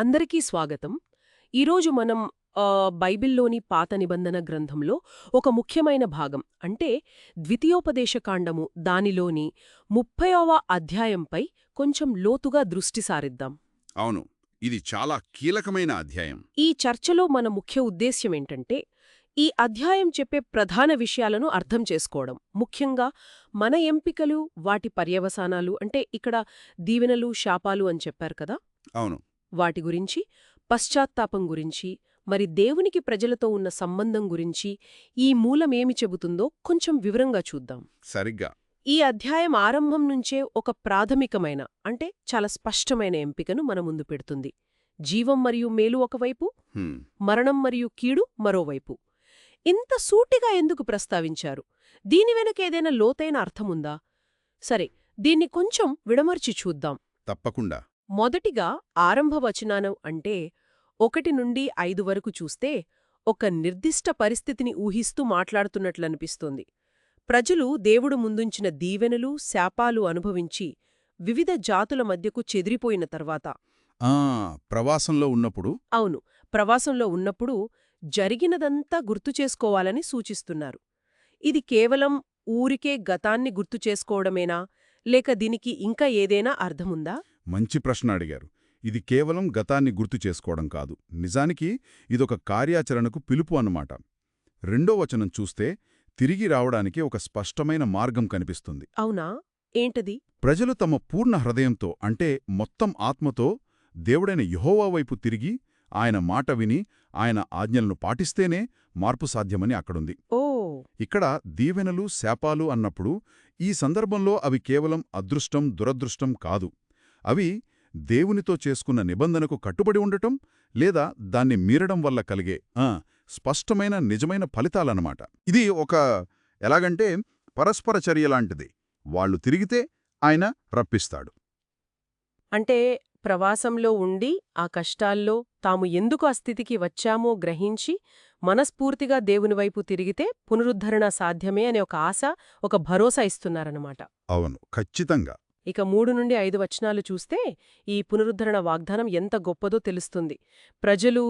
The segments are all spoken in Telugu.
అందరికీ స్వాగతం. ఈరోజు మనం బైబిల్లోని పాత నిబంధన గ్రంథంలో ఒక ముఖ్యమైన భాగం అంటే ద్వితీయోపదేశకాండము దానిలోని ముప్పైవ అధ్యాయంపై కొంచెం లోతుగా దృష్టి సారిద్దాం. అవును ఇది చాలా కీలకమైన అధ్యాయం. ఈ చర్చలో మన ముఖ్య ఉద్దేశ్యం ఏంటంటే ఈ అధ్యాయం చెప్పే ప్రధాన విషయాలను అర్థం చేసుకోవడం. ముఖ్యంగా మన ఎంపికలు వాటి పర్యవసానాలు అంటే ఇక్కడ దీవెనలు శాపాలు అని చెప్పారు కదా? అవును. వాటి గురించి పశ్చాత్తాపం గురించి మరి దేవునికి ప్రజలతో ఉన్న సంబంధం గురించి ఈ మూలమేమి చెబుతుందో కొంచెం వివరంగా చూద్దాం. సరిగ్గా. ఈ అధ్యాయం ఆరంభం నుంచే ఒక ప్రాథమికమైన అంటే చాలా స్పష్టమైన ఎంపికను మన ముందు పెడుతుంది. జీవం మరియు మేలు ఒకవైపు మరణం మరియు కీడు మరోవైపు. ఇంత సూటిగా ఎందుకు ప్రస్తావించారు? దీని వెనక ఏదైనా లోతైన అర్థముందా? సరే దీన్ని కొంచెం విడమర్చి చూద్దాం. తప్పకుండా. మొదటిగా ఆరంభ వచనానం అంటే ఒకటి నుండి ఐదు వరకు చూస్తే ఒక నిర్దిష్ట పరిస్థితిని ఊహిస్తూ మాట్లాడుతున్నట్లనిపిస్తోంది. ప్రజలు దేవుడు ముందుంచిన దీవెనలు శాపాలు అనుభవించి వివిధ జాతుల మధ్యకు చెదిరిపోయిన తర్వాత ప్రవాసంలో ఉన్నప్పుడు? అవును ప్రవాసంలో ఉన్నప్పుడు జరిగినదంతా గుర్తు చేసుకోవాలని సూచిస్తున్నారు. ఇది కేవలం ఊరికే గతాన్ని గుర్తు చేసుకోవడమేనా? లేక దీనికి ఇంకా ఏదైనా అర్థముందా? మంచి ప్రశ్న అడిగారు. ఇది కేవలం గతాన్ని గుర్తు చేసుకోవడం కాదు. నిజానికి ఇదొక కార్యాచరణకు పిలుపు అన్నమాట. రెండో వచనం చూస్తే తిరిగి రావడానికి ఒక స్పష్టమైన మార్గం కనిపిస్తుంది. అవునా? ఏంటది? ప్రజలు తమ పూర్ణ హృదయంతో అంటే మొత్తం ఆత్మతో దేవుడైన యెహోవా వైపు తిరిగి ఆయన మాట విని ఆయన ఆజ్ఞలను పాటిస్తేనే మార్పు సాధ్యమని అక్కడుంది. ఓ! ఇక్కడ దీవెనలు శాపాలు అన్నప్పుడు ఈ సందర్భంలో అవి కేవలం అదృష్టం దురదృష్టం కాదు. అవి దేవునితో చేసుకున్న నిబంధనకు కట్టుబడి ఉండటం లేదా దాన్ని మీరడం వల్ల కలిగే ఆ, స్పష్టమైన నిజమైన ఫలితాలన్నమాట. ఇది ఒక ఎలాగంటే పరస్పర చర్య లాంటిది. వాళ్ళు తిరిగితే ఆయన రప్పిస్తాడు. అంటే ప్రవాసంలో ఉండి ఆ కష్టాల్లో తాము ఎందుకు ఆ స్థితికి వచ్చామో గ్రహించి మనస్ఫూర్తిగా దేవుని వైపు తిరిగితే పునరుద్ధరణ సాధ్యమే అనే ఒక ఆశ ఒక భరోసా ఇస్తున్నారన్నమాట. అవును ఖచ్చితంగా. ఇక మూడు నుండి ఐదు వచనాలు చూస్తే ఈ పునరుద్ధరణ వాగ్దానం ఎంత గొప్పదో తెలుస్తుంది. ప్రజలు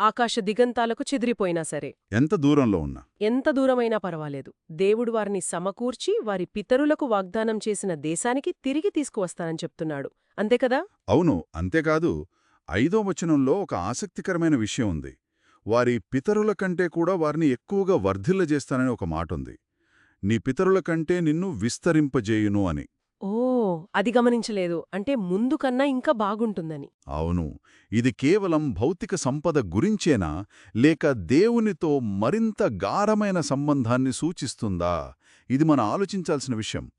ఆకాశ దిగంతాలకు చెదిరిపోయినా సరే. ఎంత దూరంలో ఉన్నా. ఎంత దూరమైనా పర్వాలేదు. దేవుడు వారిని సమకూర్చి వారి పితరులకు వాగ్దానం చేసిన దేశానికి తిరిగి తీసుకువస్తానని చెప్తున్నాడు. అంతేకదా అవును అంతేకాదు ఐదో వచనంలో ఒక ఆసక్తికరమైన విషయం ఉంది. వారి పితరుల కంటే కూడా వారిని ఎక్కువగా వర్ధిల్లజేస్తానని ఒక మాటుంది. నీ పితరుల కంటే నిన్ను విస్తరింపజేయును అని. ఓ అది గమనించలేదు. అంటే ముందు కన్నా ఇంకా బాగుంటుందని. అవును. ఇది కేవలం భౌతిక సంపద గురించేనా? లేక దేవునితో మరింత గాఢమైన సంబంధాన్ని సూచిస్తుందా? ఇది మన ఆలోచించాల్సిన విషయం.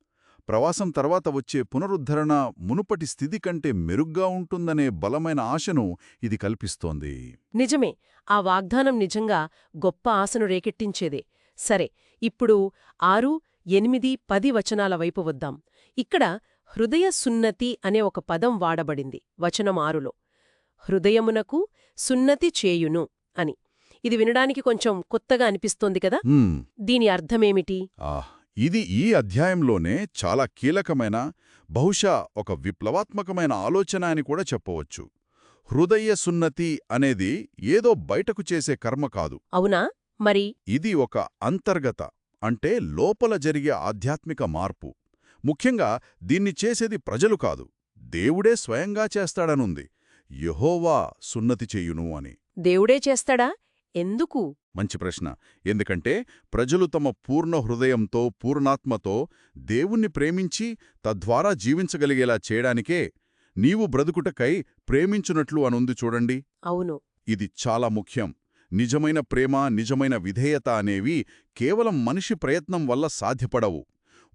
ప్రవాసం తర్వాత వచ్చే పునరుద్ధరణ మునుపటి స్థితి కంటే మెరుగ్గా ఉంటుందనే బలమైన ఆశను ఇది కల్పిస్తోంది. నిజమే. ఆ వాగ్దానం నిజంగా గొప్ప ఆశను రేకెట్టించేదే. సరే ఇప్పుడు ఆరు ఎనిమిది పది వచనాల వైపు వద్దాం. ఇక్కడ హృదయ సున్నతి అనే ఒక పదం వాడబడింది వచనం ఆరులో. హృదయమునకు సున్నతి చేయును అని. ఇది వినడానికి కొంచెం కొత్తగా అనిపిస్తోంది కదా? దీని అర్థమేమిటి? ఆహ్, ఇది ఈ అధ్యాయంలోనే చాలా కీలకమైన బహుశా ఒక విప్లవాత్మకమైన ఆలోచన అని కూడా చెప్పవచ్చు. హృదయ సున్నతి అనేది ఏదో బయటకు చేసే కర్మ కాదు. అవునా? మరి? ఇది ఒక అంతర్గత అంటే లోపల జరిగే ఆధ్యాత్మిక మార్పు. ముఖ్యంగా దీన్ని చేసేది ప్రజలు కాదు దేవుడే స్వయంగా చేస్తాడనుంది. యెహోవా సున్నతి చెయ్యును అని. దేవుడే చేస్తాడా? ఎందుకు? మంచి ప్రశ్న. ఎందుకంటే ప్రజలు తమ పూర్ణ హృదయంతో పూర్ణాత్మతో దేవుణ్ణి ప్రేమించి తద్వారా జీవించగలిగేలా చేయడానికే నీవు బ్రతుకుటకై ప్రేమించునట్లు అనుంది చూడండి. అవును. ఇది చాలా ముఖ్యం. నిజమైన ప్రేమ నిజమైన విధేయత అనేవి కేవలం మనిషి ప్రయత్నం వల్ల సాధ్యపడవు.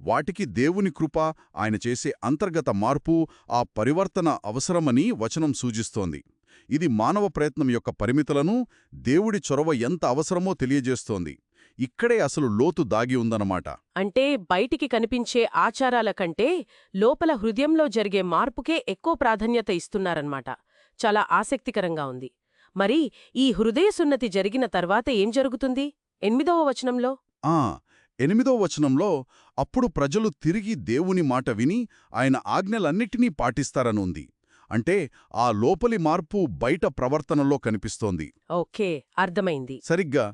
వాటికి దేవుని కృప ఆయన చేసే అంతర్గత మార్పు ఆ పరివర్తన అవసరమని వచనం సూచిస్తోంది. ఇది మానవ ప్రయత్నం యొక్క పరిమితులను దేవుడి చొరవ ఎంత అవసరమో తెలియజేస్తోంది. ఇక్కడే అసలు లోతు దాగి ఉందన్నమాట. అంటే బయటికి కనిపించే ఆచారాల కంటే లోపల హృదయంలో జరిగే మార్పుకే ఎక్కువ ప్రాధాన్యత ఇస్తున్నారన్నమాట. చాలా ఆసక్తికరంగా ఉంది. మరి ఈ హృదయ సున్నతి జరిగిన తర్వాత ఏం జరుగుతుంది? ఎనిమిదవ వచనంలో? ఆ ఎనిమిదో వచనంలో అప్పుడు ప్రజలు తిరిగి దేవుని మాట విని ఆయన ఆజ్ఞలన్నిటినీ పాటిస్తారనుంది. అంటే ఆ లోపలి మార్పు బయట ప్రవర్తనలో కనిపిస్తోంది. ఓకే అర్థమైంది. సరిగ్గా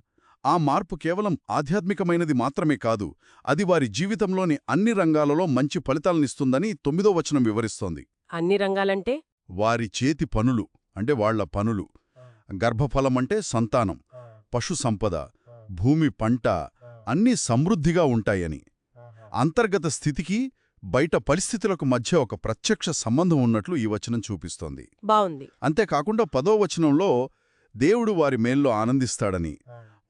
ఆ మార్పు కేవలం ఆధ్యాత్మికమైనది మాత్రమే కాదు అది వారి జీవితంలోని అన్ని రంగాలలో మంచి ఫలితాలనిస్తుందని తొమ్మిదో వచనం వివరిస్తోంది. అన్ని రంగాలంటే? వారి చేతి పనులు అంటే వాళ్ళ పనులు. గర్భఫలం అంటే సంతానం పశు సంపద భూమి పంట అన్నీ సమృద్ధిగా ఉంటాయని. అంతర్గత స్థితికి బయట పరిస్థితులకు మధ్య ఒక ప్రత్యక్ష సంబంధం ఉన్నట్లు ఈ వచనం చూపిస్తోంది. బావుంది. అంతేకాకుండా పదో వచనంలో దేవుడు వారి మేల్లో ఆనందిస్తాడని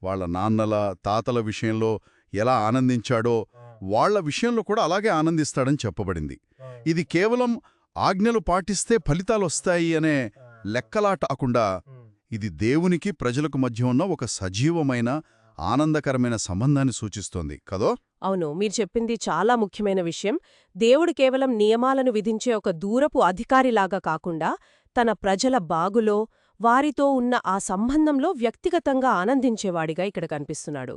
వాళ్ళ నాన్నల తాతల విషయంలో ఎలా ఆనందించాడో వాళ్ళ విషయంలో కూడా అలాగే ఆనందిస్తాడని చెప్పబడింది. ఇది కేవలం ఆజ్ఞలు పాటిస్తే ఫలితాలొస్తాయి అనే లెక్కలాట కాకుండా ఇది దేవునికి ప్రజలకు మధ్య ఉన్న ఒక సజీవమైన ఆనందకరమైన సంబంధాన్ని సూచిస్తోంది కదో? అవును మీరు చెప్పింది చాలా ముఖ్యమైన విషయం. దేవుడు కేవలం నియమాలను విధించే ఒక దూరపు అధికారిలాగా కాకుండా తన ప్రజల బాగులో వారితో ఉన్న ఆ సంబంధంలో వ్యక్తిగతంగా ఆనందించేవాడిగా ఇక్కడ కనిపిస్తున్నాడు.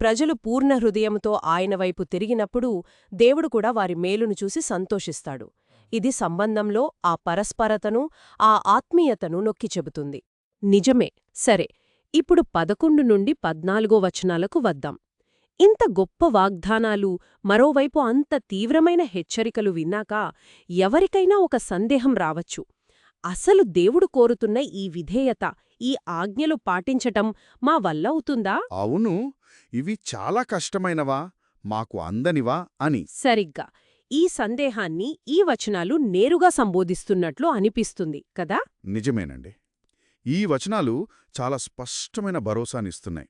ప్రజలు పూర్ణ హృదయంతో ఆయన వైపు తిరిగినప్పుడు దేవుడు కూడా వారి మేలును చూసి సంతోషిస్తాడు. ఇది సంబంధంలో ఆ పరస్పరతను ఆ ఆత్మీయతను నొక్కి చెబుతుంది. నిజమే. సరే ఇప్పుడు పదకొండు నుండి పద్నాలుగో వచనాలకు వద్దాం. ఇంత గొప్ప వాగ్దానాలు మరోవైపు అంత తీవ్రమైన హెచ్చరికలు విన్నాక ఎవరికైనా ఒక సందేహం రావచ్చు. అసలు దేవుడు కోరుతున్న ఈ విధేయత ఈ ఆజ్ఞలు పాటించటం మా వల్ల అవుతుందా? అవును. ఇవి చాలా కష్టమైనవా? మాకు అందనివా అని. సరిగ్గా. ఈ సందేహాన్ని ఈ వచనాలు నేరుగా సంబోధిస్తున్నట్లు అనిపిస్తుంది కదా? నిజమేనండి. ఈ వచనాలు చాలా స్పష్టమైన భరోసానిస్తున్నాయి.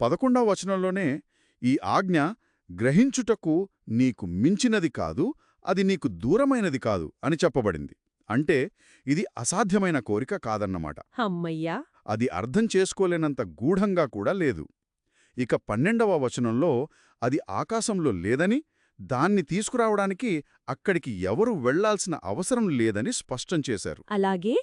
పదకొండవ వచనంలోనే ఈ ఆజ్ఞ గ్రహించుటకు నీకు మించినది కాదు అది నీకు దూరమైనది కాదు అని చెప్పబడింది. అంటే ఇది అసాధ్యమైన కోరిక కాదన్నమాట. అమ్మయ్యా! అది అర్థం చేసుకోలేనంత గూఢంగా కూడా లేదు. ఇక పన్నెండవ వచనంలో అది ఆకాశంలో లేదని దాన్ని తీసుకురావడానికి అక్కడికి ఎవరు వెళ్ళాల్సిన అవసరం లేదని స్పష్టం చేశారు. అలాగే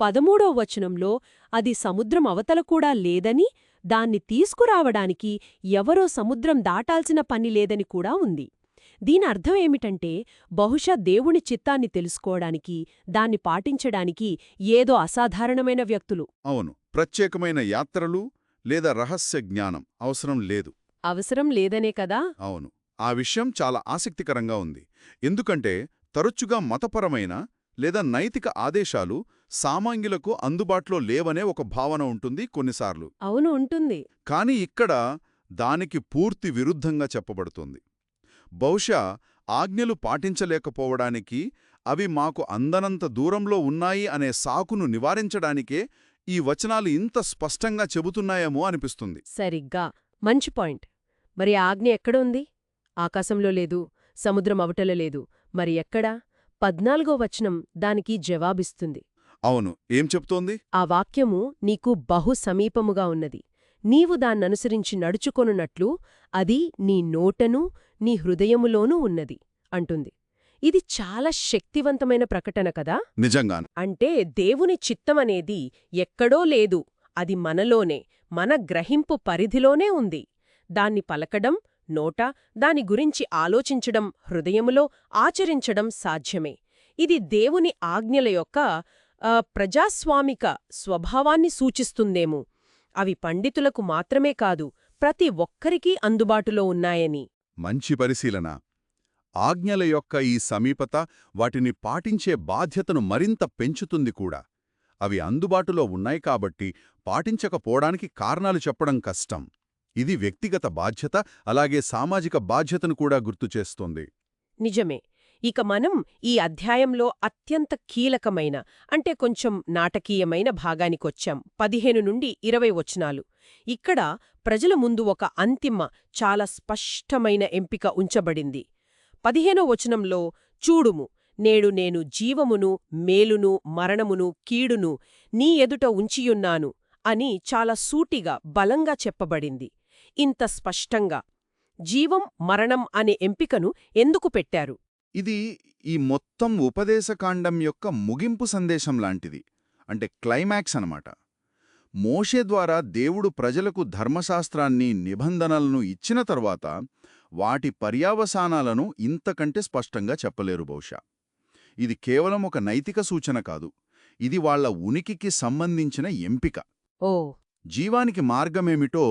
పదమూడవ వచనంలో అది సముద్రం అవతల కూడా లేదని దాన్ని తీసుకురావడానికి ఎవరో సముద్రం దాటాల్సిన పని లేదని కూడా ఉంది. దీని అర్థం ఏమిటంటే బహుశా దేవుని చిత్తాన్ని తెలుసుకోవడానికి దాన్ని పాటించడానికి ఏదో అసాధారణమైన వ్యక్తులు. అవును ప్రత్యేకమైన యాత్రలు లేదా రహస్య జ్ఞానం అవసరం లేదు. అవసరం లేదనే కదా? అవును ఆ విషయం చాలా ఆసక్తికరంగా ఉంది. ఎందుకంటే తరచుగా మతపరమైన లేదా నైతిక ఆదేశాలు సామాన్యులకు అందుబాటులో లేవనే ఒక భావన ఉంటుంది కొన్నిసార్లు. అవును ఉంటుంది. కాని ఇక్కడ దానికి పూర్తి విరుద్ధంగా చెప్పబడుతుంది. బహుశా ఆజ్ఞలు పాటించలేకపోవడానికి అవి మాకు అందనంత దూరంలో ఉన్నాయి అనే సాకును నివారించడానికే ఈ వచనాలు ఇంత స్పష్టంగా చెబుతున్నాయేమో అనిపిస్తుంది. సరిగ్గా. మంచి పాయింట్. మరి ఆజ్ఞ ఎక్కడ ఉంది? ఆకాశంలో లేదు సముద్రం అవటల లేదు. మరి ఎక్కడా? పద్నాలుగో వచనం దానికి జవాబిస్తుంది. అవును. ఏం చెప్తోంది? ఆ వాక్యము నీకు బహు సమీపముగా ఉన్నది. నీవు దాన్ననుసరించి నడుచుకొనున్నట్లు అది నీ నోటను నీ హృదయములోనూ ఉన్నది అంటుంది. ఇది చాలా శక్తివంతమైన ప్రకటన కదా? నిజంగా అంటే దేవుని చిత్తమనేది ఎక్కడో లేదు. అది మనలోనే మన గ్రహింపు పరిధిలోనే ఉంది. దాన్ని పలకడం నోట దాని గురించి ఆలోచించడం హృదయములో ఆచరించడం సాధ్యమే. ఇది దేవుని ఆజ్ఞల యొక్క ప్రజాస్వామిక స్వభావాన్ని సూచిస్తుందేమో. అవి పండితులకు మాత్రమే కాదు ప్రతి ఒక్కరికీ అందుబాటులో ఉన్నాయని. మంచి పరిశీలన. ఆజ్ఞల యొక్క ఈ సమీపత వాటిని పాటించే బాధ్యతను మరింత పెంచుతుంది కూడా. అవి అందుబాటులో ఉన్నాయి కాబట్టి పాటించకపోవడానికి కారణాలు చెప్పడం కష్టం. ఇది వ్యక్తిగత బాధ్యత అలాగే సామాజిక బాధ్యతను కూడా గుర్తుచేస్తోంది నిజమే. ఇక మనం ఈ అధ్యాయంలో అత్యంత కీలకమైన అంటే కొంచెం నాటకీయమైన భాగానికొచ్చాం. పదిహేను నుండి ఇరవై వచనాలు. ఇక్కడ ప్రజల ముందు ఒక అంతిమ చాలా స్పష్టమైన ఎంపిక ఉంచబడింది. పదిహేనో వచనంలో చూడుము నేడు నేను జీవమును మేలును మరణమును కీడును నీ ఎదుట ఉంచియున్నాను అని చాలా సూటిగా బలంగా చెప్పబడింది. ఇంత స్పష్టంగా. జీవం మరణం అనే ఎంపికను ఎందుకు పెట్టారు? ఇది ఈ మొత్తం ఉపదేశకాండం యొక్క ముగింపు సందేశం లాంటిది అంటే క్లైమాక్స్ అనమాట మోషే ద్వారా దేవుడు ప్రజలకు ధర్మశాస్త్రాన్ని నిబంధనలను ఇచ్చిన తరువాత వాటి పర్యావసానాలను ఇంతకంటే స్పష్టంగా చెప్పలేరు బహుశా. ఇది కేవలం ఒక నైతిక సూచన కాదు ఇది వాళ్ళ ఉనికికి సంబంధించిన ఎంపిక. ఓ. జీవానికి మార్గమేమిటో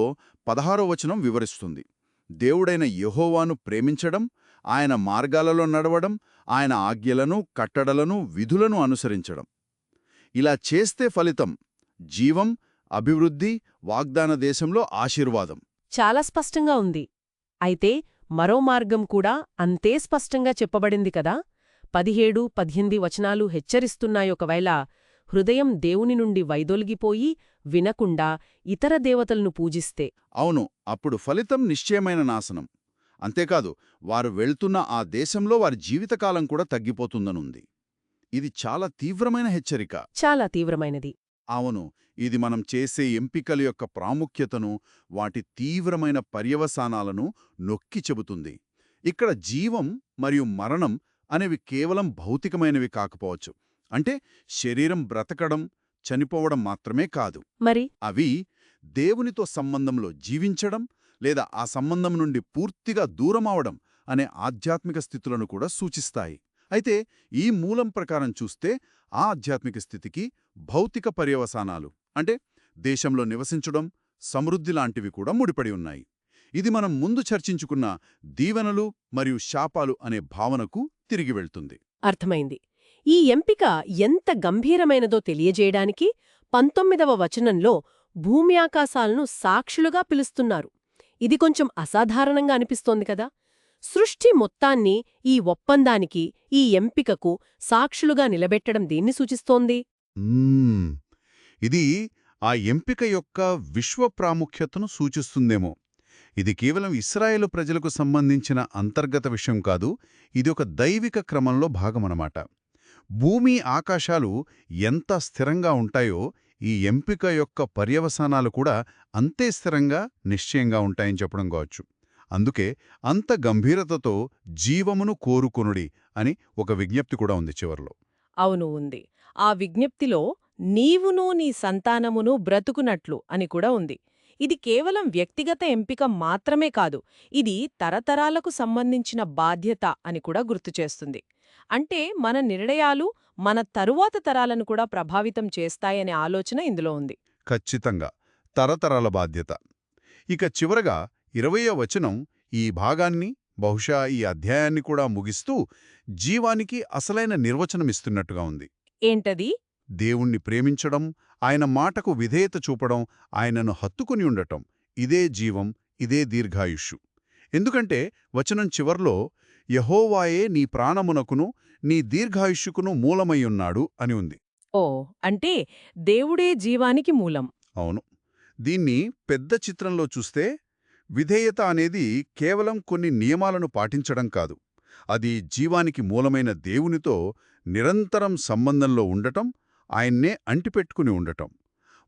పదహారో వచనం వివరిస్తుంది. దేవుడైన యెహోవాను ప్రేమించడం ఆయన మార్గాలలో నడవడం ఆయన ఆజ్ఞలను కట్టడలను విధులను అనుసరించడం. ఇలా చేస్తే ఫలితం జీవం అభివృద్ధి వాగ్దాన దేశంలో ఆశీర్వాదం. చాలా స్పష్టంగా ఉంది. అయితే మరో మార్గం కూడా అంతే స్పష్టంగా చెప్పబడింది కదా? పదిహేడు పద్దెనిమిది వచనాలు హెచ్చరిస్తున్నాయి ఒకవేళ హృదయం దేవుని నుండి వైదొలిగిపోయి వినకుండా ఇతర దేవతలను పూజిస్తే. అవును అప్పుడు ఫలితం నిశ్చయమైన నాశనం. అంతేకాదు వారు వెళ్తున్న ఆ దేశంలో వారి జీవితకాలం కూడా తగ్గిపోతుందనుంది. ఇది చాలా తీవ్రమైన హెచ్చరిక. చాలా తీవ్రమైనది. అవును ఇది మనం చేసే ఎంపికల యొక్క ప్రాముఖ్యతను వాటి తీవ్రమైన పర్యవసానాలను నొక్కి చెబుతుంది. ఇక్కడ జీవం మరియు మరణం అనేవి కేవలం భౌతికమైనవి కాకపోవచ్చు. అంటే శరీరం బ్రతకడం చనిపోవడం మాత్రమే కాదు. మరి? అవి దేవునితో సంబంధంలో జీవించడం లేదా ఆ సంబంధం నుండి పూర్తిగా దూరమవడం అనే ఆధ్యాత్మిక స్థితులను కూడా సూచిస్తాయి. అయితే ఈ మూలం ప్రకారం చూస్తే ఆ ఆధ్యాత్మిక స్థితికి భౌతిక పర్యవసానాలు అంటే దేశంలో నివసించడం సమృద్ధి లాంటివి కూడా ముడిపడి ఉన్నాయి. ఇది మనం ముందు చర్చించుకున్న దీవెనలు మరియు శాపాలు అనే భావనకు తిరిగి వెళ్తుంది. అర్థమైంది. ఈ ఎంపిక ఎంత గంభీరమైనదో తెలియజేయడానికి పంతొమ్మిదవ వచనంలో భూమి ఆకాశాలను సాక్షులుగా పిలుస్తున్నారు. ఇది కొంచెం అసాధారణంగా అనిపిస్తోంది కదా. సృష్టి మొత్తాన్ని ఈ ఒప్పందానికి ఈ ఎంపికకు సాక్షులుగా నిలబెట్టడం దేన్ని సూచిస్తోంది? ఇది ఆ ఎంపిక యొక్క విశ్వ ప్రాముఖ్యతను సూచిస్తుందేమో. ఇది కేవలం ఇస్రాయేలు ప్రజలకు సంబంధించిన అంతర్గత విషయం కాదు ఇది ఒక దైవిక క్రమంలో భాగమనమాట. భూమి ఆకాశాలు ఎంత స్థిరంగా ఉంటాయో ఈ ఎంపిక యొక్క పర్యవసానాలు కూడా అంతే స్థిరంగా నిశ్చయంగా ఉంటాయని చెప్పడం కావచ్చు. అందుకే అంత గంభీరతతో జీవమును కోరుకొనుడి అని ఒక విజ్ఞప్తి కూడా ఉంది చివరిలో. అవును ఉంది. ఆ విజ్ఞప్తిలో నీవును నీ సంతానమును బ్రతుకునట్లు అని కూడా ఉంది. ఇది కేవలం వ్యక్తిగత ఎంపిక మాత్రమే కాదు ఇది తరతరాలకు సంబంధించిన బాధ్యత అని కూడా గుర్తుచేస్తుంది అంటే మన నిర్ణయాలు మన తరువాత తరాలను కూడా ప్రభావితం చేస్తాయనే ఆలోచన ఇందులో ఉంది. ఖచ్చితంగా. తరతరాల బాధ్యత. ఇక చివరగా ఇరవయో వచనం ఈ భాగాన్ని బహుశా ఈ అధ్యాయాన్ని కూడా ముగిస్తూ జీవానికి అసలైన నిర్వచనమిస్తున్నట్టుగా ఉంది. ఏంటది? దేవుణ్ణి ప్రేమించడం ఆయన మాటకు విధేయత చూపడం ఆయనను హత్తుకుని ఉండటం. ఇదే జీవం ఇదే దీర్ఘాయుష్షు ఎందుకంటే వచనం చివర్లో యహోవాయే నీ ప్రాణమునకును నీ దీర్ఘాయుష్యుకును మూలమయ్యున్నాడు అని ఉంది. ఓ అంటే దేవుడే జీవానికి మూలం. అవును. దీన్ని పెద్ద చిత్రంలో చూస్తే విధేయత అనేది కేవలం కొన్ని నియమాలను పాటించడం కాదు. అది జీవానికి మూలమైన దేవునితో నిరంతరం సంబంధంలో ఉండటం ఆయన్నే అంటిపెట్టుకుని ఉండటం.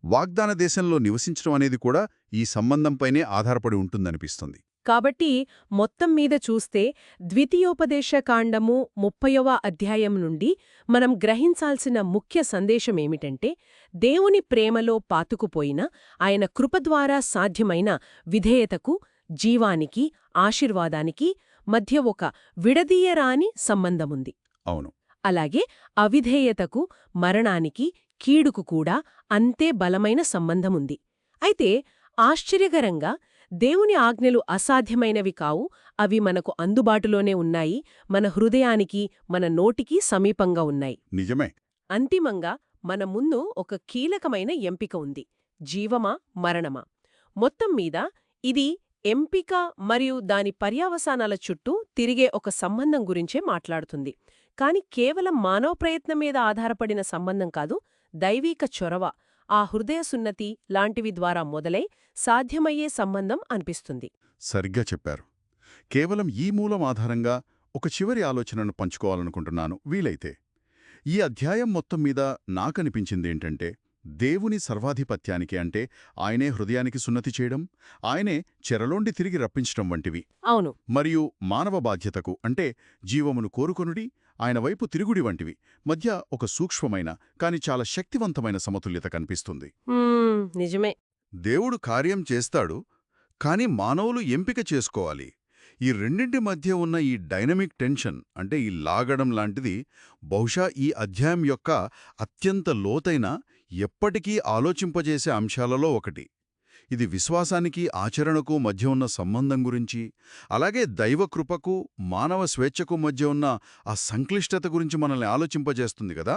వాగ్దాన దేశంలో నివసించడం అనేది కూడా ఈ సంబంధంపైనే ఆధారపడి ఉంటుందనిపిస్తుంది. కాబట్టి మొత్తం మీద చూస్తే ద్వితీయోపదేశకాండము ముప్పయవ అధ్యాయం నుండి మనం గ్రహించాల్సిన ముఖ్య సందేశమేమిటంటే దేవుని ప్రేమలో పాతుకుపోయిన ఆయన కృప ద్వారా సాధ్యమైన విధేయతకు జీవానికి ఆశీర్వాదానికి మధ్య ఒక విడదీయరాని సంబంధముంది. అవును. అలాగే అవిధేయతకు మరణానికి కీడుకు కూడా అంతే బలమైన సంబంధముంది. అయితే ఆశ్చర్యకరంగా దేవుని ఆజ్ఞలు అసాధ్యమైనవి కావు అవి మనకు అందుబాటులోనే ఉన్నాయి మన హృదయానికి మన నోటికి సమీపంగా ఉన్నాయి. నిజమే. అంతిమంగా మన ముందు ఒక కీలకమైన ఎంపిక ఉంది జీవమా మరణమా? మొత్తం మీద ఇది ఎంపిక మరియు దాని పర్యావసానాల చుట్టూ తిరిగే ఒక సంబంధం గురించే మాట్లాడుతుంది. కాని కేవలం మానవ ప్రయత్నం మీద ఆధారపడిన సంబంధం కాదు దైవీక చొరవ ఆ హృదయ సున్నతి లాంటివి ద్వారా మొదలై సాధ్యమయ్యే సంబంధం అనిపిస్తుంది. సరిగ్గా చెప్పారు. కేవలం ఈ మూలం ఆధారంగా ఒక చివరి ఆలోచనను పంచుకోవాలనుకుంటున్నాను. వీలైతే ఈ అధ్యాయం మొత్తం మీద నాకనిపించిందేంటంటే దేవుని సర్వాధిపత్యానికి అంటే ఆయనే హృదయానికి సున్నతి చేయడం ఆయనే చెరలోండి తిరిగి రప్పించడం వంటివి. అవును. మరియు మానవ బాధ్యతకు అంటే జీవమును కోరుకొనుడి ఆయన వైపు తిరుగుడి వంటివి. మధ్య ఒక సూక్ష్మమైన కాని చాలా శక్తివంతమైన సమతుల్యత కనిపిస్తుంది. నిజమే. దేవుడు కార్యం చేస్తాడు కాని మానవులు ఎంపిక చేసుకోవాలి. ఈ రెండింటి మధ్య ఉన్న ఈ డైనమిక్ టెన్షన్ అంటే ఈ లాగడం లాంటిది బహుశా ఈ అధ్యాయం యొక్క అత్యంత లోతైన ఎప్పటికీ ఆలోచింపజేసే అంశాలలో ఒకటి. ఇది విశ్వాసానికి ఆచరణకు మధ్య ఉన్న సంబంధం గురించి అలాగే దైవకృపకు మానవ స్వేచ్ఛకు మధ్య ఉన్న ఆ సంక్లిష్టత గురించి మనల్ని ఆలోచింపజేస్తుంది కదా?